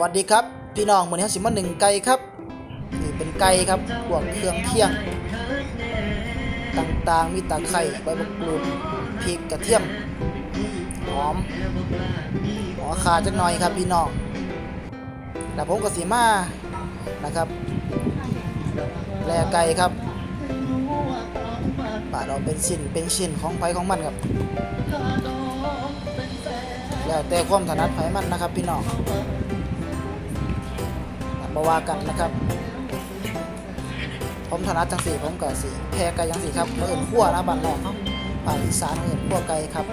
วัสดีครับ พี่น้องเหมือนเฮาสิมาหนึ่งไก่ครับนี่เป็นไก่ครับพวกเครื่องเคียง ต่างๆ มีตะไคร้ใบมะกรูดพริกกระเทียมหอมหัวขาจักหน่อยครับพี่น้องแล้วผมก็สิมานะครับแลไก่ครับปาดเอาเป็นชิ้นเป็นชิ้นของไผของมันครับแล้วแต่ความถนัดไผมันนะครับพี่น้อง มาว่ากันนะครับ ผมถนัดจังสีผมก็สิแพรไก่จังสีครับเมื่ออื่นขั้วนะบ้านนอกเขาภาคอีสานเอื่นขั้วไก่ครับ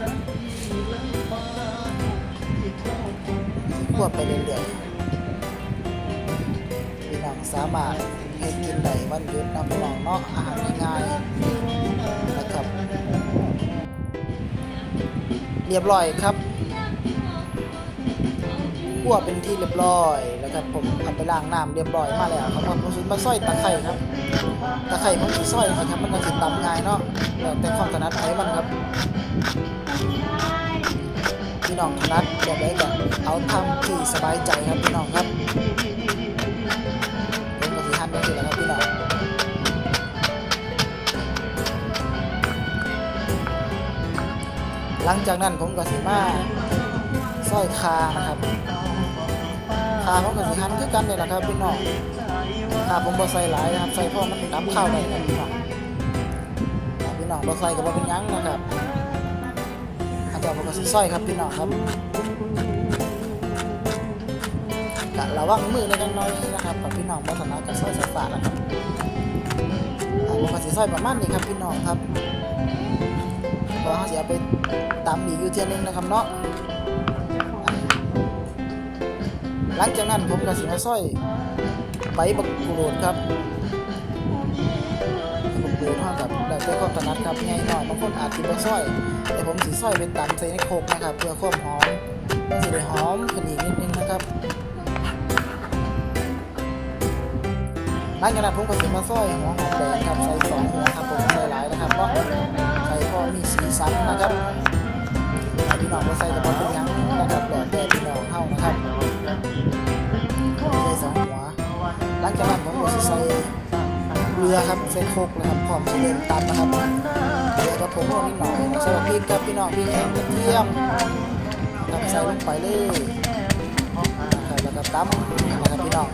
ขั้วไปเรื่อยๆพี่น้องสามารถให้กินได้วันหยุดนะพี่น้องเนาะอาหารง่ายๆนะครับ เรียบร้อยครับคั่วเป็นที่เรียบร้อย ครับผมเอาไปล้างน้ำเรียบร้อยมาแล้วครับผมซื้อมาซอยตะไคร้ครับตะไคร้ผมสิซอยครับมันก็สิตำง่ายเนาะแต่ความถนัดไผมันครับพี่น้องถนัดแบบใดก็เอาทำที่สบายใจครับพี่น้องครับผมก็สิหั่นได้สิแล้วครับพี่น้องหลังจากนั้นผมก็สิมาซอยคานะครับ ขาผมกับสีหันคือกันเลยนะครับพี่น้องขาผมบ่ใส่หลายนะครับใส่พราะมันน้ำข้าวได้ครับพี่น้องพี่น้องบ่ใส่ก็บ่เป็นยังนะครับอาจารย์ผมก็สิซอยครับพี่น้องครับกะระวังมือในกันน่อยนะครับกับพี่น้องบ่ถนัดกับซอยสาดนะครับอ่าผมก็สิซอยประมาณนี้ครับพี่น้องครับเพราะเขาสิเอาไปตำอีกอยู่เที่ยนึงนะครับเนาะ หลังจากนั้นผมก็สิมาซอยใบบักกูรูดครับบักกูรูดเท่ากับแล้วแต่ความถนัดครับง่ายหน่อยบางคนอาจสิบ่ซอย แต่ผมสิซอยเป็นตำใส่ในโคกนะครับ เพื่อความหอมมันสิได้หอมขนีนิดนึงนะครับหลังจากนั้นผมก็สิมาซอยหัวหอมแดงครับใส่สองหัวครับผม ใส่เกลือครับใส่โคกนะครับพร้อมจะเริ่มตำนะครับเกลือกับผงนิดหน่อยใส่พริกครับพี่น้องพริกแห้งกระเทียมครับใส่ลงไปเลยนะครับแล้วก็ตำนะครับพี่น้อง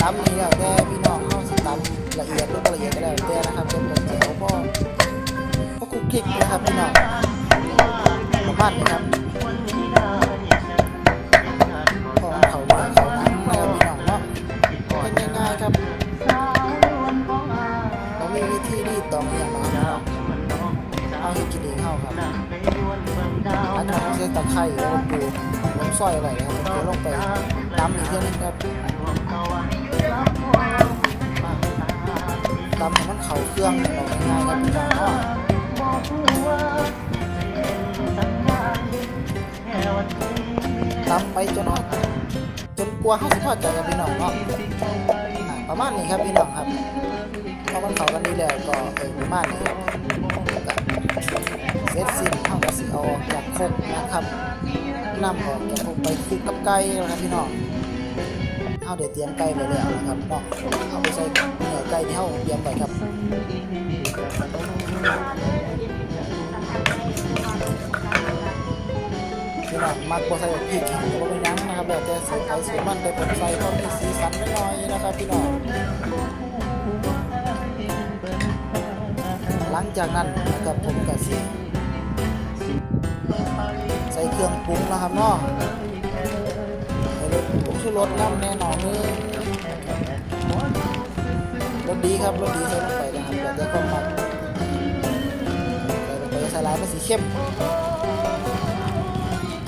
ตำนี่แล้วแต่พี่น้องเข้าสิตำละเอียดหรือละเอียดก็แล้แต่นะครับเป็นแบบเจียวพ่อพ่อคุกคลิกนะครับพี่น้องประมาณนี้ครับ เรามีวิธีรีดตองอย่างไรครับเอาให้กินเองเข้าครับอันนี้ใช้ตะไคร้แล้วก็ปูน้ำซอยอะไรนะครับผมจะลงไปตำอีกเท่านึงครับตำให้มันเข่าเครื่องเราง่ายๆครับพี่น้องเนาะตำไปจนว่าจนกลัวเขาสิพอใจกับพี่น้องเนาะอ่าประมาณนี้ครับพี่น้องครับ พอมันเข้ากันดีแล้วก็เออประมาณนี้ครับเสร็จสิ้นเขาก็สิเอาออกจากครกนะครับนำออกจากครกไปคลุกกับไก่นะครับพี่น้องเอาเดี๋ยวเตรียมไก่ไว้แล้วนะครับเนาะเอาไปใส่เนื้อไก่ที่เขาเตรียมไว้ครับพี่น้องมักบ่ใส่พริกแห้งก็บ่เป็นหยังนะครับแล้วแต่สูตรใครสูตรมันแต่ผมใส่เพราะมีสีสันน้อยๆนะครับพี่น้อง งจากนั้นนะครับผมก็สิใส่เครื่องปรุงนะครับเนาะใส่รสผงชูรสน้ำแน่นอนเลยรสดีครับรสดีใส่ลงไปนะครับแล้วแต่ความมักใส่ลงไปใส่ลายมันสีเข้ม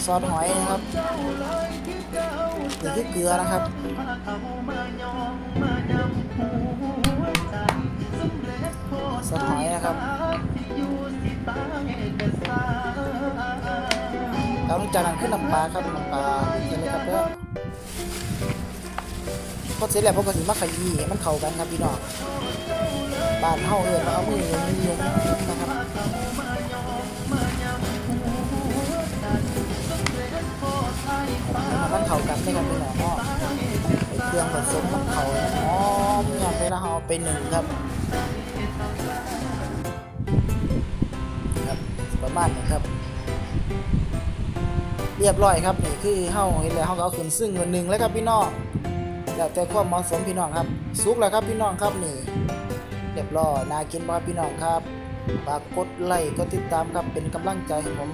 ซอสหอยนะครับนี่คือเกลือนะครับ สหอยนะครับแล้วหลังจากนั้นขึ้นน้ำปลาครับน้ำปลาเห็นไหมครับเพื่อนพอเสร็จแล้วพวกก็สิมาขยี้มันเข้ากันครับพี่น้องบานเฮาเอิ้นว่าเอามือยุงนะครับมันเข้ากันได้ครับพี่น้องเนาะเครื่องผสมมันเข้าหอมยำเวลาเราเอาไปหนึ่งครับ ครับประมาณนี้ครับ เรียบร้อยครับนี่คือเฮาเห็นแล้วเฮาก็เอาขึ้นซึ่งวันหนึ่งแล้วครับพี่น้องแล้วแต่ความเหมาะสมพี่น้องครับสุกแล้วครับพี่น้องครับนี่เรียบร้อยน่ากินมากพี่น้องครับฝากกดไลค์กดติดตามครับเป็นกำลังใจให้ผม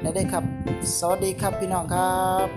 ได้ได้ครับ สวัสดีครับพี่น้องครับ